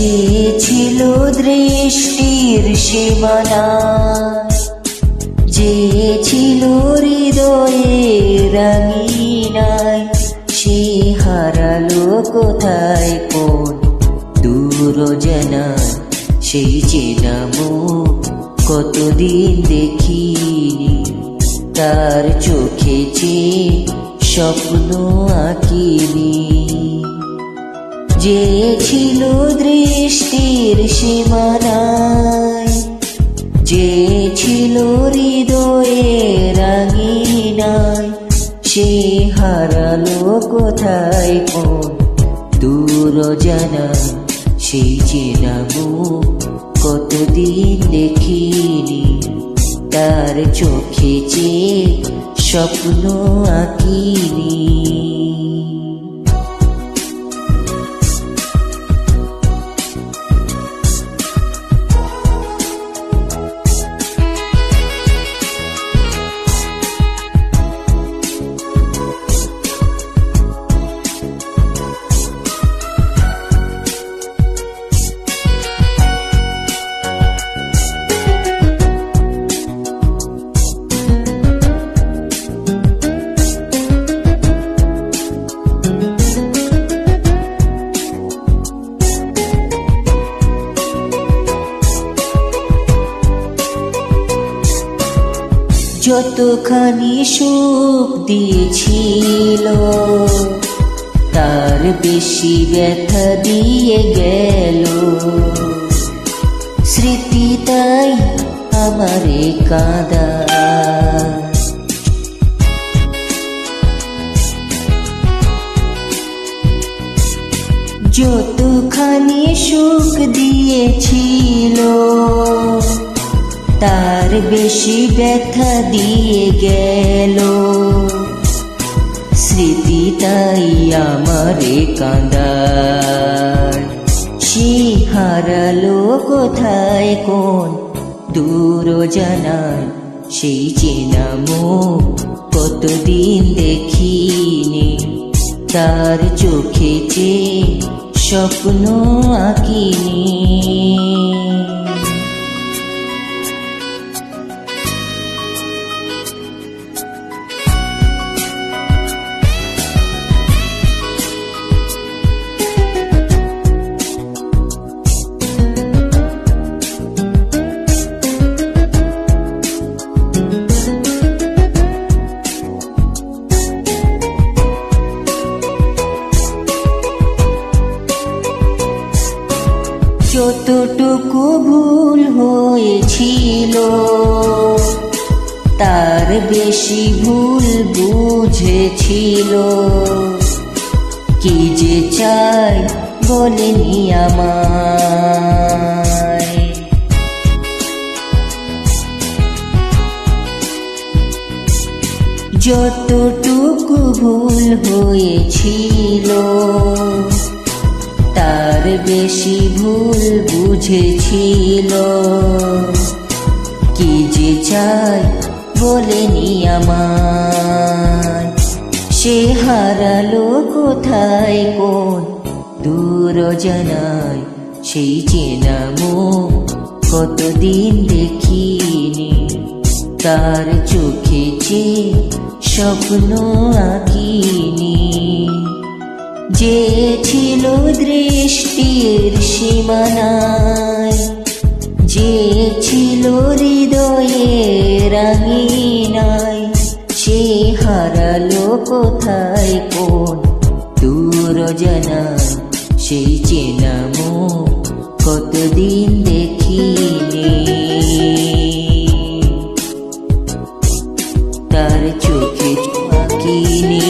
যে ছিল দৃষ্টির সীমানা, যে ছিল হৃদয়ে রাঙিনায়, সে হারালো কোথায় কোন দূর জানায় সেই চেনা মুখ কতদিন দেখিনি, তার চোখে চেয়ে স্বপ্ন আঁকিনি। যে ছিল দৃষ্টির সীমানায়, যে ছিল হৃদয়ে রাঙিনায়, সে হারালো কোথায় কোন দূর জানা সেই চেনা কতদিন দেখিনি, তার চোখে চেয়ে স্বপ্ন আঁকিনি। যতখানি সুখ দিয়েছিল, তার বেশি ব্যথা দিয়ে গেল। স্মৃতি তাই আমারে কাদা। যতখানি সুখ দিয়েছিল তার বেশি ব্যথা দিয়ে গেল। স্মৃতি তাই আমারে কাঁদায়। সে হারালো কোথায় কোন দূর জানায়। সেই চেনা মুখ কতদিন দেখিনি। তার চোখে চেয়ে স্বপ্ন আঁকিনি। যতটুকু ভুল হয়েছিল, তার বেশি ভুল বুঝেছিল। কি যে চাই বলেনি আমায়। যতটুকু ভুল হয়েছিল তার বেশি ভুল বুঝেছিল। কি যে চাই বলেনি আমার সে হারালো কোথায় কোন দূর জানায় সেই চেনা মুখ কতদিন দেখিনি। তার চোখে চেয়ে স্বপ্ন আঁকিনি সীমানায় যে ছিল হৃদয়ে রাঙিনায়, সে হারালো কোথায়, কোন দূর জানা সেই চেনা মুখ কতদিন দেখিনি। তার চোখে আঁকিনি